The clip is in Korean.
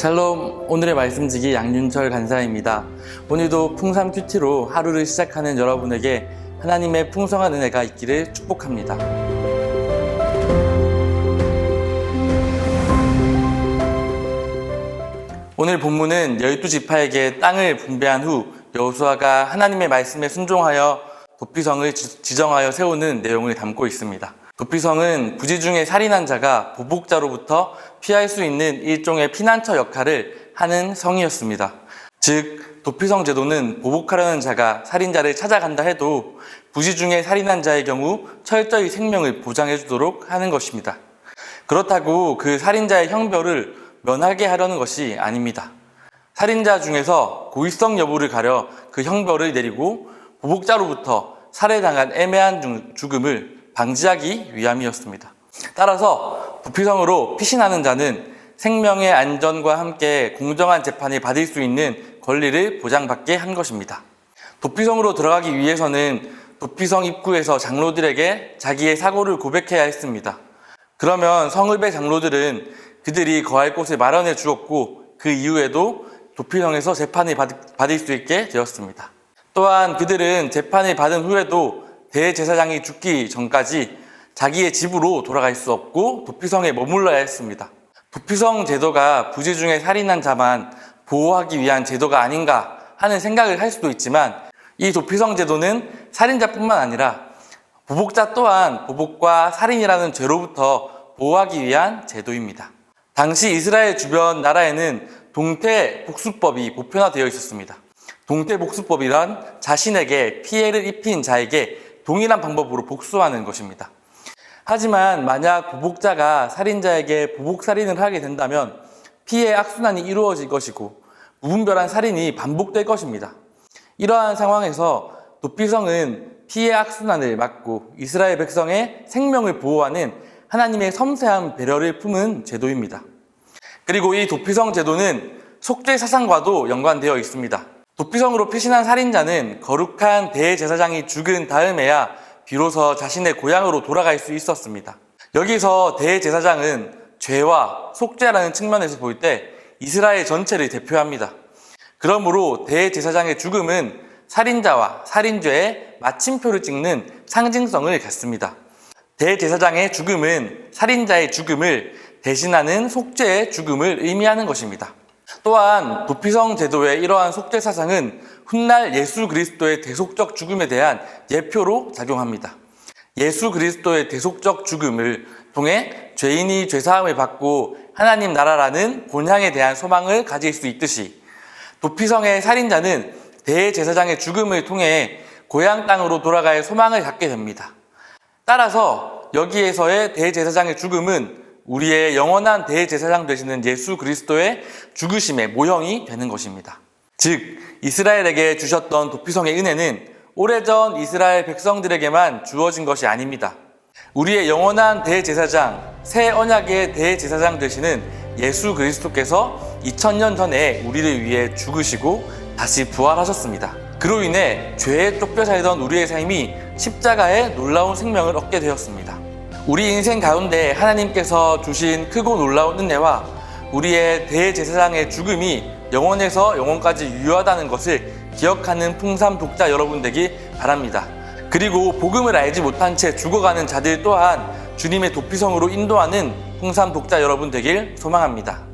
샬롬 오늘의 말씀지기 양윤철 간사입니다. 오늘도 풍삼 큐티로 하루를 시작하는 여러분에게 하나님의 풍성한 은혜가 있기를 축복합니다. 오늘 본문은 열두 지파에게 땅을 분배한 후 여호수아가 하나님의 말씀에 순종하여 도피성을 지- 지정하여 세우는 내용을 담고 있습니다. 도피성은 부지 중에 살인한 자가 보복자로부터 피할 수 있는 일종의 피난처 역할을 하는 성이었습니다. 즉 도피성 제도는 보복하려는 자가 살인자를 찾아간다 해도 부지 중에 살인한 자의 경우 철저히 생명을 보장해 주도록 하는 것입니다. 그렇다고 그 살인자의 형벌을 면하게 하려는 것이 아닙니다. 살인자 중에서 고의성 여부를 가려 그 형벌을 내리고 보복자로부터 살해당한 애매한 중- 죽음을 방지하기 위함이었습니다. 따라서 부피성으로 피신하는 자는 생명의 안전과 함께 공정한 재판을 받을 수 있는 권리를 보장받게 한 것입니다. 도피성으로 들어가기 위해서는 도피성 입구에서 장로들에게 자기의 사고를 고백해야 했습니다. 그러면 성읍의 장로들은 그들이 거할 곳을 마련해 주었고 그 이후에도 도피성에서 재판을 받- 받을 수 있게 되었습니다. 또한 그들은 재판을 받은 후에도 대제사장이 죽기 전까지 자기의 집으로 돌아갈 수 없고 도피성에 머물러야 했습니다. 도피성 제도가 부지 중에 살인한 자만 보호하기 위한 제도가 아닌가 하는 생각을 할 수도 있지만 이 도피성 제도는 살인자뿐만 아니라 보복자 또한 보복과 살인이라는 죄로부터 보호하기 위한 제도입니다. 당시 이스라엘 주변 나라에는 동태 복수법이 보편화되어 있었습니다. 동태 복수법이란 자신에게 피해를 입힌 자에게 동일한 방법으로 복수하는 것입니다. 하지만 만약 보복자가 살인자에게 보복 살인을 하게 된다면 피해 악순환이 이루어질 것이고 무분별한 살인이 반복될 것입니다. 이러한 상황에서 도피성은 피해 악순환을 막고 이스라엘 백성의 생명을 보호하는 하나님의 섬세한 배려를 품은 제도입니다. 그리고 이 도피성 제도는 속죄 사상과도 연관되어 있습니다. 도피성으로 피신한 살인자는 거룩한 대제사장이 죽은 다음에야 비로소 자신의 고향으로 돌아갈 수 있었습니다. 여기서 대제사장은 죄와 속죄라는 측면에서 볼 때 이스라엘 전체를 대표합니다. 그러므로 대제사장의 죽음은 살인자와 살인죄의 마침표를 찍는 상징성을 갖습니다. 대제사장의 죽음은 살인자의 죽음을 대신하는 속죄의 죽음을 의미하는 것입니다. 또한 도피성 제도의 이러한 속죄 사상은 훗날 예수 그리스도의 대속적 죽음에 대한 예표로 작용합니다. 예수 그리스도의 대속적 죽음을 통해 죄인이 죄사함을 받고 하나님 나라라는 본향에 대한 소망을 가질 수 있듯이 도피성의 살인자는 대제사장의 죽음을 통해 고향 땅으로 돌아갈 소망을 갖게 됩니다. 따라서 여기에서의 대제사장의 죽음은 우리의 영원한 대제사장 되시는 예수 그리스도의 죽으심의 모형이 되는 것입니다. 즉, 이스라엘에게 주셨던 도피성의 은혜는 오래전 이스라엘 백성들에게만 주어진 것이 아닙니다. 우리의 영원한 대제사장, 새 언약의 대제사장 되시는 예수 그리스도께서 2000년 전에 우리를 위해 죽으시고 다시 부활하셨습니다. 그로 인해 죄에 쫓겨 살던 우리의 삶이 십자가의 놀라운 생명을 얻게 되었습니다. 우리 인생 가운데 하나님께서 주신 크고 놀라운 은혜와 우리의 대제사장의 죽음이 영원에서 영원까지 유효하다는 것을 기억하는 풍삼 독자 여러분 되기 바랍니다. 그리고 복음을 알지 못한 채 죽어가는 자들 또한 주님의 도피성으로 인도하는 풍삼 독자 여러분 되길 소망합니다.